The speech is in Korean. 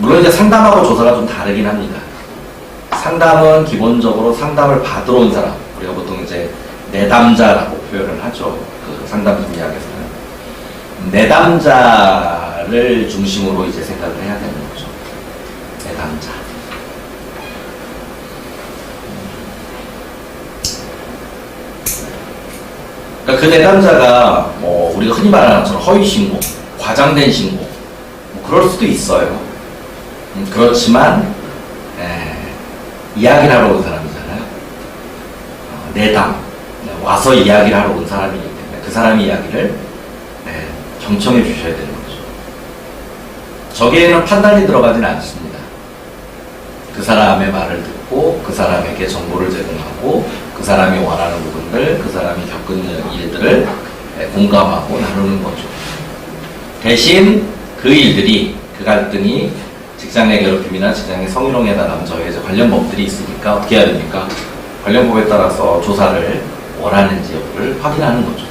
물론 이제 상담하고 조사가 좀 다르긴 합니다. 상담은 기본적으로 상담을 받으러 온 사람, 우리가 보통 이제 내담자라고 표현을 하죠. 그 상담 심리학에서는. 내담자를 중심으로 이제 생각을 해야 되는 거죠. 내담자. 그러니까 그 내담자가 뭐 우리가 흔히 말하는 것처럼 허위 신고, 과장된 신고, 뭐 그럴 수도 있어요. 음, 그렇지만 에, 이야기를 하러 온 사람이잖아요. 어, 내담 네, 와서 이야기를 하러 온 사람이기 때문에 그 사람의 이야기를 네, 경청해 주셔야 되는 거죠. 저기에는 판단이 들어가진 않습니다. 그 사람의 말을 듣고 그 사람에게 정보를 제공하고 그 사람이 원하는 부분들, 그 사람이 겪은 일들을 에, 공감하고 나누는 거죠. 대신 그 일들이 그 갈등이 직장 내 괴롭힘이나 직장 내 성희롱에 관한 저희 이제 관련 법들이 있으니까 어떻게 해야 됩니까? 관련 법에 따라서 조사를 원하는지 여부를 확인하는 거죠.